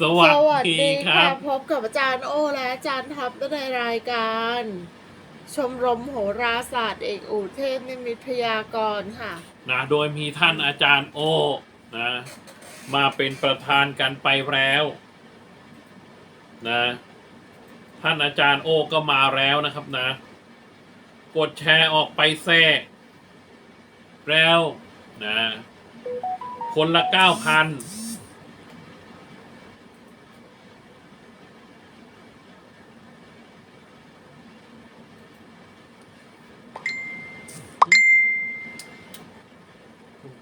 สวัสสวัสดีดีคค่ะรับ พบกับอาจารย์โอและอาจารย์ท็อปในรายการ ชมรมโหราศาสตร์เอกอูเทพนิมิตพยากรณ์ค่ะนะโดยมีท่านอาจารย์โอนะมาเป็นประธานกันไปแล้วนะท่านอาจารย์โอก็มาแล้วนะครับนะ กดแชร์ออกไปแทรกแล้วนะคนละเก้าพัน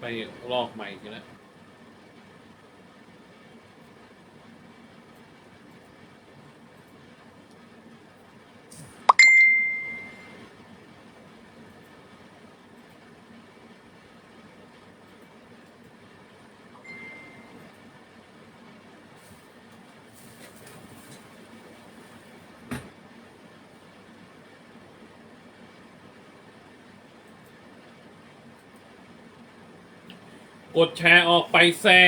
ไป ลอกใหม่กันแล้ว กดแชร์ออกไปแซ่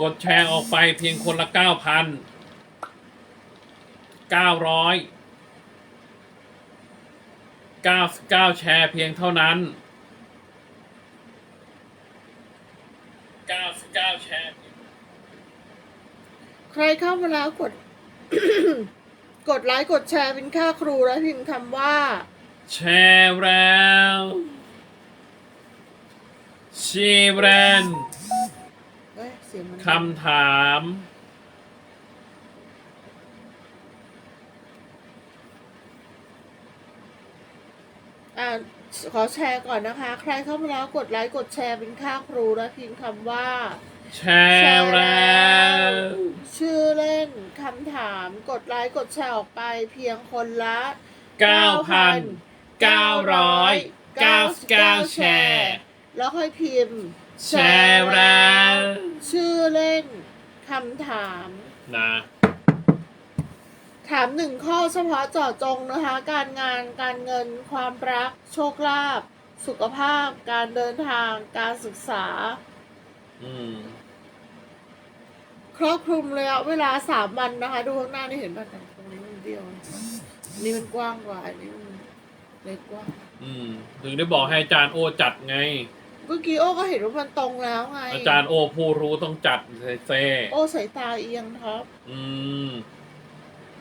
กดแชร์ออกไปเพียงคนละเก้าพันเก้าร้อยเก้าเก้าแชร์เพียงเท่านั้นเก้าเก้าแชร์ ใครเข้ามาแล้วกด กดไลค์กดแชร์เป็นค่าครูและพิมพ์คำว่า แชร์แล้วชีแบรนด์เอ้ยเสียงมันคำถาม อ่าขอแชร์ก่อนนะคะ ใครเข้ามาแล้วกดไลค์กดแชร์เป็นค่าครูและพิมพ์คำว่า แชร์แล้ว ชื่อเล่นคำถามกดไลค์กดแชร์ออกไปเพียงคนละเก้าพันเก้าร้อยเก้าเก้าแชร์ แล้วค่อยพิมพ์ แชร์แล้วชื่อเล่นคำถาม นะ ถามหนึ่งข้อเฉพาะเจาะจงนะคะ การงานการเงิน ความรัก โชคลาภสุขภาพ การเดินทาง การศึกษา อืม ครอบคลุมระยะเวลาสามวันนะคะ ดูข้างหน้านี่เห็นป่ะแต่ตรงนี้มันเบี้ยวอันนี่มันกว้างกว่าอันนี้มันเล็กกว่า อืม ถึงได้บอกให้อาจารย์โอจัดไง เมื่อกี้โอ้ก็เห็นว่ามันตรงแล้วไง อาจารย์โอผู้รู้ต้องจัดเซ่โอ้สายตาเอียงครับอืม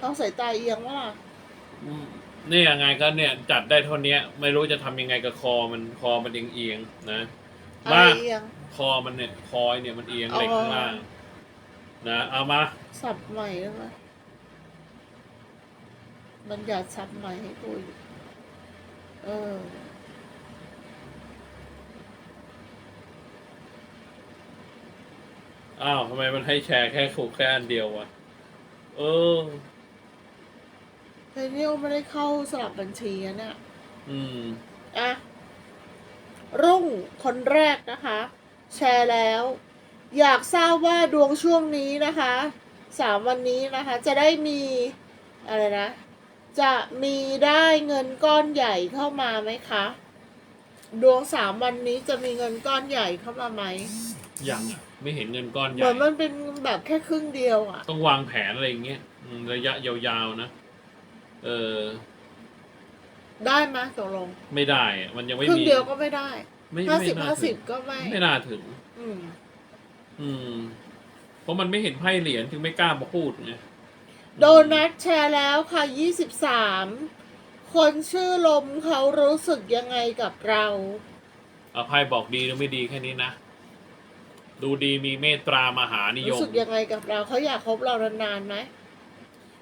ต้องสายตาเอียงว่าล่ะอืมนี่ยังไงก็เนี่ยจัดได้เท่าเนี้ยไม่รู้จะทำยังไงกับคอมันคอมันเอียงเอียงๆนะอะไรบ้างเอียงคอมันเนี่ยคอเนี่ยมันเอียงอ๋อเหล็กข้างล่างนะเอามาสับใหม่ได้ไหมมันอยากสับใหม่ให้กูอีกเออ อ้าวทำไมมันให้แชร์แค่ขู่แค่อันเดียววะเออเฮ้ยนี่โอ้ไม่ได้เข้าสลับบัญชีอะเนี่ยอืมอะรุ่งคนแรกนะคะ แชร์แล้ว อยากทราบว่าดวงช่วงนี้นะคะสามวันนี้นะคะ จะได้มีอะไรนะ จะมีได้เงินก้อนใหญ่เข้ามาไหมคะ ดวงสามวันนี้จะมีเงินก้อนใหญ่เข้ามาไหมยังอะไม่เห็นเงินก้อนใหเหญ่ มือนมันเป็นแบบแค่ครึ่งเดียวอะต้องวางแผนอะไรอย่างเงี้ยอืมระยะยาวๆนะ เออ ได้ไหมยตกลงไม่ได้อะมันยังไม่ครึ่งมีเดียวก็ไม่ได้ไม่ห้าไม่สิบน่าห้าถึสิบงก็ไม่ ไม่น่าถึง อืม อืม เพราะมันไม่เห็นไพ่เหรียญถึงไม่กล้ามาพูดไงโดนัทแชร์แล้วค่ะยี่สิบสามคนชื่อลมเขารู้สึกยังไงกับเรา เอาไพ่บอกดีหรือไม่ดีแค่นี้นะ ดูดีมีเมตตามหานิยรู้มสึกยังไงกับเราเขาอยากคบเรานานๆไหม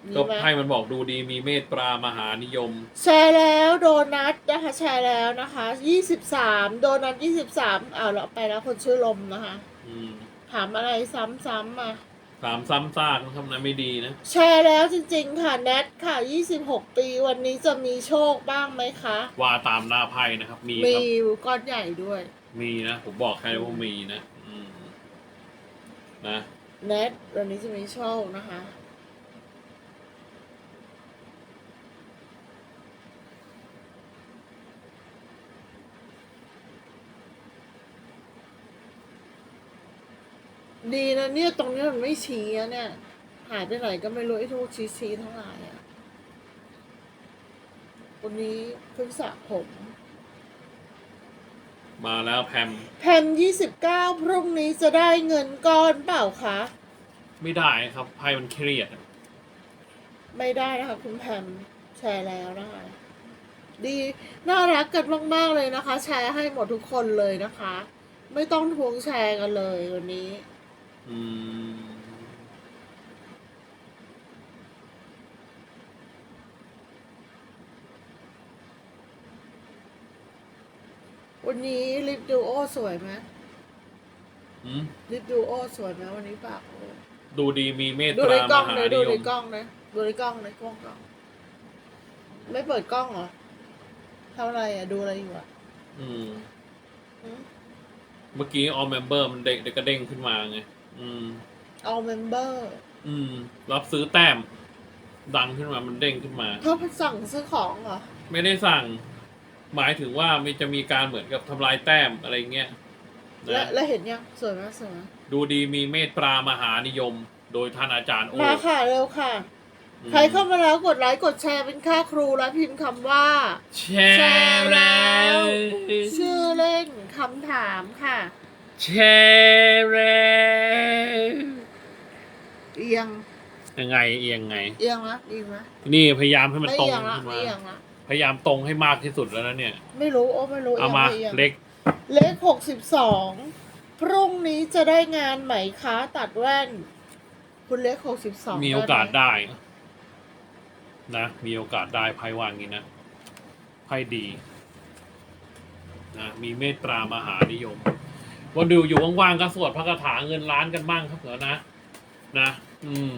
มีก็ไหมไพ่มันบอกดูดีมีเมตตามหานิยม แชร์แล้วโดนัทนะคะแชร์แล้วนะคะยี่สิบสามโดนัทยี่สิบสามอ้าวเราไปแล้วคนชื่อลมนะคะ อืมถามอะไรซ้ำๆมาถถามซ้ำซากนะครับนะไม่ดีนะ แชร์แล้วจริงๆ ค่ะแนทค่ะ 26 ปีวันนี้จะมีโชคบ้างไหมคะ ว่าตามหน้าไพ่นะครับ มีคมีรับ ก้อนใหญ่ด้วย มีนะ ผมบอกแค่ว่ามีนะอืม นะแนทวันนี้จะมีโชคนะคะ ดีนะเนี่ย ตรงนี้มันไม่ชี้อะเนี่ย หายไปไหนก็ไม่รู้ไอ้ทูกชี้ชี้ทั้งหลายอะวันนี้เพิ่งสระผม มาแล้วแพมแผ่นยี่สิบเก้าพรุ่งนี้จะได้เงินก้อนเปล่าคะ ไม่ได้ครับไพ่มันเครียดอะไม่ได้นะคะคุณแพมแชร์แล้วนะคะ ดีน่ารักกันมาก ๆ เลยนะคะ แชร์ให้หมดทุกคนเลยนะคะ ไม่ต้องทวงแชร์กันเลยวันนี้ อืม วันนี้ลิปดูโอสวยไหมอืมลิปดูโอสวยไหมวันนี้ปากโอดูดีมีเมตดูตาในกล้มองหาเลยนิดูยในมกล้องนะดูในกล้องในกล้องกล้องไม่เปิดกล้องเหรอทำอะไรอะดูอะไรอยู่อะอืมอืม เมื่อกี้ออมเมมเบอร์มันเด็กเด็กกระเด้งขึ้นมาไง อืมเอาเมมเบอร์อืม รับซื้อแต้ม ดังขึ้นมามันเด้งขึ้นมา เขาสั่งซื้อของเหรอ ไม่ได้สั่ง หมายถึงว่ามันจะมีการเหมือนกับทำลายแต้มอะไรเงี้ยและนะและเห็นยังสวยไหมสวยไหมดูดีมีเมตตามหานิยม โดยท่านอาจารย์โอมาค่ะเร็วค่ะ อืมใครเข้ามาแล้วกดไลค์กดแชร์เป็นค่าครูและพิมพ์คำว่า แชร์แล้วชื่อเล่นคำถามค่ะ แชร์แล้วเอียงยังไงเอียงไง เอียงละดีไหมนี่พยายามให้มันไม่ตรงเอียงละขึ้นไม่มาเอียงละ พยายามตรงให้มากที่สุดแล้วนะเนี่ย ไม่รู้โอ้ไม่รู้เอามาอียงไอียงเล็กเลขหกสิบสองพรุ่งนี้จะได้งานไหมคะตัดแว่น คุณเลขหกสิบสองมีโอกาสได้นะมีโอกาสได้ไพ่วางงี้นะไพ่ดีนะมีเมตตามหานิยม วันดูอยู่ว่างๆก็สวดพระคาถาเงินล้านกันบ้างครับเหรอนะ นะ อืม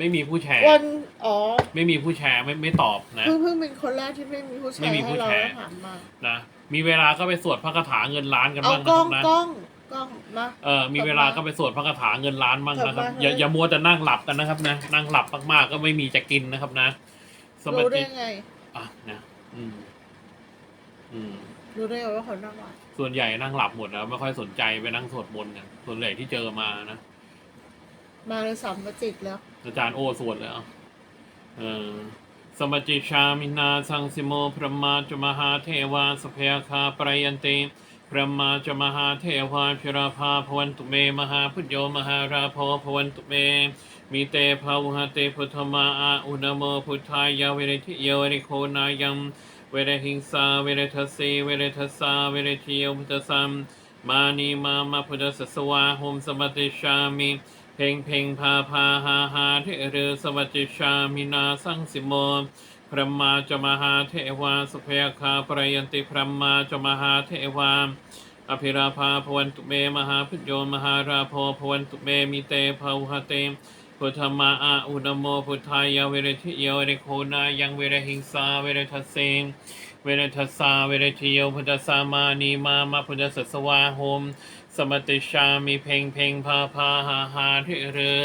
ไม่มีผู้แชร์ วันอ๋อไม่มีผู้แชร์ไม่ไม่ตอบนะ เพิ่งเพิ่งเป็นคนแรกที่ไม่มีผู้แชไม่ร์มีผู้ให้เราแชร์แล้วถามมานะมีเวลาก็ไปสวดพระคาถาเงินล้านกันเอาบ้างกนะล้คอรังบนะกล้องกล้องมา เออมีเวลาก็ไปสวดพระคาถาเงินล้านบ้างนะครับกลับมาอย่าเลยอย่ามัวแต่นั่งหลับกันนะครับนะนั่งหลับมากๆก็ไม่มีจะกินนะครับนะสมารู้ได้ธิไง อะนะอืมอืม รู้ได้ไงว่าเขานั่งหลับส่วนใหญ่นั่งหลับหมดแล้วไม่ค่อยสนใจไปนั่งสวดมนต์กันส่วนใหญ่ที่เจอมานะ มาเลยสามประจิตแล้ว อาจารย์โอสวดแล้วเออสมจิชามินาสังสิโมพระมาจมหาเทวาสเพยาคาปรยันติพระมาจมหาเทวาพิราภาพวันตุเม มหาพุทโยมหาราโพพวันตุเม มีเตภาวหเตพุทธมาอาอุณโมพุทธายาเวรทิโยริโคนายังเวรหิงสาเวรทัสสีเวรทัสสาเวรทิโยพุทธสัมมานีมามาพุทธสสวาหมสมติชามิ พ่งเพ่งพาพาหาหาเทเรสวัจิชามินาสังสิโมพระมาจมหาเทวาสุภยคาปรยันติพระมาจมหาเทวาอภิราภาพวันตุเมมหาพุทโยมหาราโพพวันตุเมมิเตภาวหเตพุทธมาอาอุณโมพุทธายาเวรทิโยเรโคนายังเวรหิงสาเวรทัสเซงเวรทัสสาเวรทิโยพุทธสามานีมามาพุทธสัสวาโหม มติชามีเพลงเพลงพาพาหาหาที่เรือ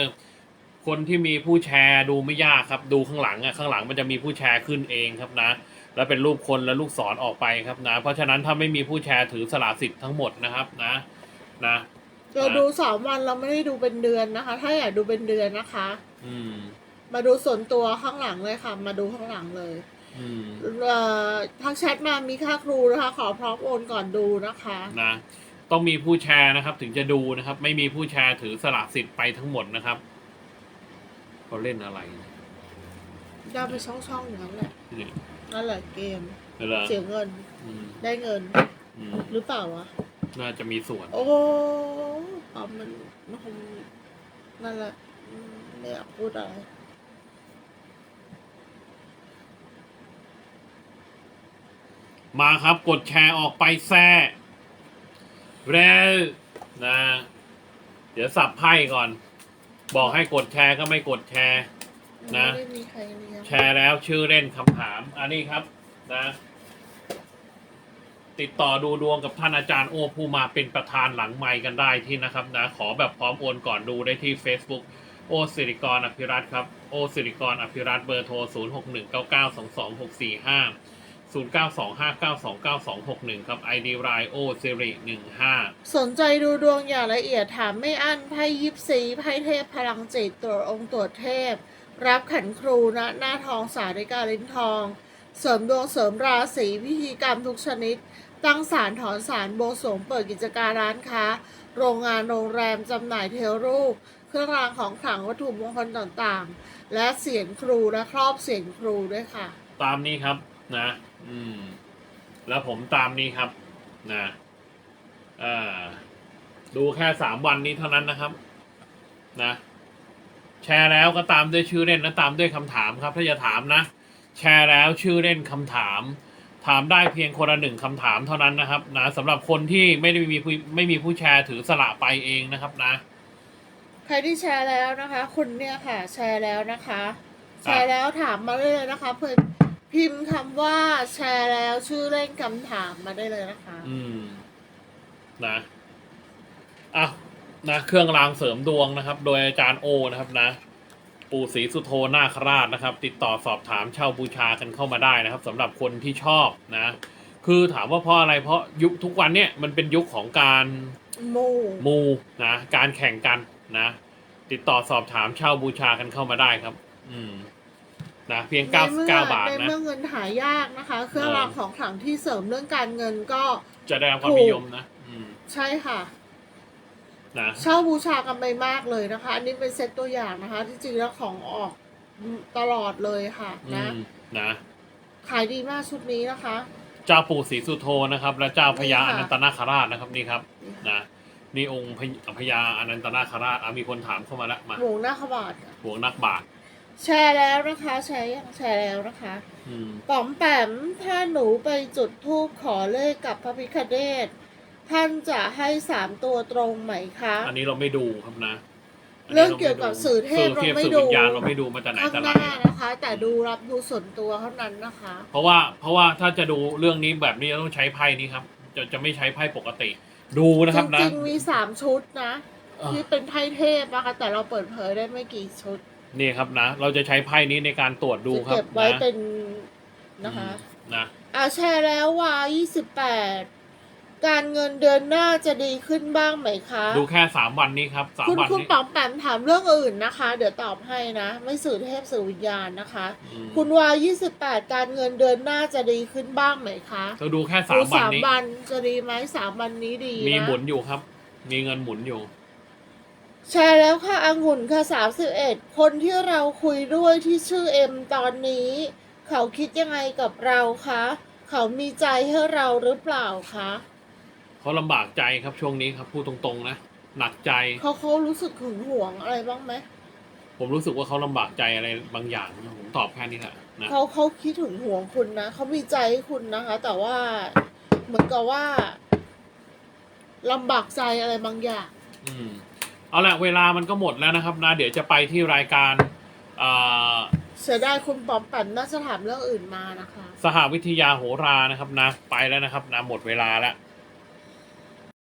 คนที่มีผู้แชร์ดูไม่ยากครับ ดูข้างหลังอะข้างหลังมันจะมีผู้แชร์ขึ้นเองครับนะ แล้วเป็นรูปคนและลูกศรออกไปครับนะ เพราะฉะนั้นถ้าไม่มีผู้แชร์ถือสละสิทธิ์ทั้งหมดนะครับนะนะเราดูสามวันเราไม่ได้ดูเป็นเดือนนะคะ ถ้าอยากดูเป็นเดือนนะคะ อืม มาดูส่วนตัวข้างหลังเลยค่ะ มาดูข้างหลังเลยอืมเอ่อทักแชทมามีค่าครูนะคะ ขอพร้อมโอนก่อนดูนะคะ นะ ต้องมีผู้แชร์นะครับ ถึงจะดูนะครับ ไม่มีผู้แชร์ถือสละสิทธิ์ไปทั้งหมดนะครับเขาเล่นอะไรเนี่ยได้ไปช่องๆอย่างนั้นแหละนี่นั่นแหละเกมเวลาเสียเงินอืมได้เงินอืมหรือเปล่าวะ น่าจะมีส่วน โอ้ปั๊มมันมันคงนั่นแหละอืมไม่อยากพูดอะไรมาครับ กดแชร์ออกไปแซ่ แล้วนะ เดี๋ยวสับไพ่ก่อน บอกให้กดแชร์ก็ไม่กดแชร์นะ ไม่ได้มีใครเลี้ยงแชร์แล้วชื่อเล่นคำถาม อันนี้ครับนะ ติดต่อดูดวงกับท่านอาจารย์โอผู้มาเป็นประธานหลังไมค์กันได้ที่นะครับนะ ขอแบบพร้อมโอนก่อนดูได้ที่ Facebook โอสิริกรอภิรัตน์ครับ โอสิริกรอภิรัตน์เบอร์โทร 0 0 9 2 5 9 2 9 2 6 1 ครับ ID รายโอสิริ15 สนใจดูดวงอย่างละเอียดถามไม่อั้นไพ่ยิปซีไพ่เทพพลังจิตตรวจองค์ตรวจเทพ รับขันครูณหน้าทองสาริกาลิ้นทอง เสริมดวงเสริมราศีพิธีกรรมทุกชนิด ตั้งศาลถอนศาลโบสงเปิดกิจการร้านค้า โรงงานโรงแรมจำหน่ายเทวรูป เครื่องรางของขลังวัตถุมงคลต่างๆ และเสียงครูและครอบเสียงครูด้วยค่ะ ตามนี้ครับ นะ อืม แล้วผมตามนี้ครับ นะอ่าดูแค่สามวันนี้เท่านั้นนะครับ นะ แชร์แล้วก็ตามด้วยชื่อเล่นและตามด้วยคำถามครับ ถ้าจะถามนะ แชร์แล้วชื่อเล่นคำถาม ถามได้เพียงคนละหนึ่งคำถามเท่านั้นนะครับ นะสำหรับคนที่ไม่ได้มีผู้ไม่มีผู้แชร์ถือสละไปเองนะครับ นะ ใครที่แชร์แล้วนะคะ คุณเนี่ยค่ะ แชร์แล้วนะคะ แชร์แล้วถามมาได้เลยนะคะ เพื่อน พิมพ์คำว่าแชร์แล้วชื่อเล่นคำถามมาได้เลยนะคะ อืม นะอะนะ เครื่องรางเสริมดวงนะครับ โดยอาจารย์โอนะครับนะ ปู่ศรีสุโธนาคราชนะครับ ติดต่อสอบถามเช่าบูชากันเข้ามาได้นะครับสำหรับคนที่ชอบนะ คือถามว่าเพราะอะไรเพราะยุคทุกวันเนี่ยมันเป็นยุคของการมู มูนะ การแข่งกันนะ ติดต่อสอบถามเช่าบูชากันเข้ามาได้ครับ อืม นะเพียง ในเมื่อ99บาทในนะ เมื่อเงินหายากนะคะ เครื่องรางของขลังที่เสริมเรื่องการเงินก็จะได้รับความนิยมนะอืมใช่ค่ะ นะเช่าบูชากันไปมากเลยนะคะ อันนี้เป็นเซตตัวอย่างนะคะ ที่จริงแล้วของออกตลอดเลยค่ะอืนะมนะขายดีมากชุดนี้นะคะ เจ้าปู่ศรีสุโธนะครับ และเจ้าพญานี่อค่ะ นันตนาคราชนะครับนี่ครับนะนี่องค์พญพญาอนันตนาคราชอะมีคนถามเข้ามาแล้วมาหมูหน้าขบาดค่ะหวงนักบาท แชร์แล้วนะคะ แชร์ยังแชร์แล้วนะคะอืมป๋อมแปมถ้าหนูไปจุดธูปขอเลขกับพระพิคเนตท่านจะให้สามตัวตรงไหมคะ อันนี้เราไม่ดูครับนะนนี้เรื่องเกี่ยวกับสื่อเทพสื่อเทพเราไม่สื่อดูวิญญาณเราไม่ดูมาแต่ไหนข้างแต่หไร น้านะคะ แต่ดูรับดูส่วนตัวเท่านั้นนะคะ เพราะว่าเพราะว่าถ้าจะดูเรื่องนี้แบบนี้ต้องใช้ไพ่นี้ครับ จะจะไม่ใช้ไพ่ปกติ ดูนะจครับนะริงๆมีสามชุดนะ เอ่อที่เป็นไพ่เทพนะคะแต่เราเปิดเผยได้ไม่กี่ชุด นี่ครับนะ เราจะใช้ไพ่นี้ในการตรวจดูจะครับเก็บไว้นะเป็นนะคะ นะอ่าแชร์แล้วว่า28 การเงินเดือนหน้าจะดีขึ้นบ้างไหมคะ ดูแค่สามวันนี้ครับสามคุณวันคุณนี้ ป๋อมแปมถามเรื่องอื่นนะคะ เดี๋ยวตอบให้นะ ไม่สื่อเทพสื่อวิญญาณนะคะ อืมคุณวา28 การเงินเดือนหน้าจะดีขึ้นบ้างไหมคะเราดูแค่สาดูมวันสามนี้ วันจะดีไหมสามวันนี้ดีมีนะหมุนอยู่ครับ มีเงินหมุนอยู่ แชร์แล้วค่ะองุ่นค่ะ31คนที่เราคุยด้วยที่ชื่อเอ็มตอนนี้ เขาคิดยังไงกับเราคะ เขามีใจให้เราหรือเปล่าคะเขาลำบากใจครับช่วงนี้ครับพูดตรงๆนะหนักใจเขาเขารู้สึกหึงหวงอะไรบ้างไหมผมรู้สึกว่าเขาลำบากใจอะไรบางอย่างนะผมตอบแค่นี้แหละนะเขาเขาคิดถึงหวงคุณนะเขามีใจให้คุณนะคะ แต่ว่าเหมือนกับว่าลำบากใจอะไรบางอย่าง อืม เอาละเวลามันก็หมดแล้วนะครับนะ เดี๋ยวจะไปที่รายการเอ่อเสียดายคุณปอมแปมน่าจะถามเรื่องอื่นมานะคะ สหวิทยาโหรานะครับนะ ไปแล้วนะครับนะหมดเวลาแล้ว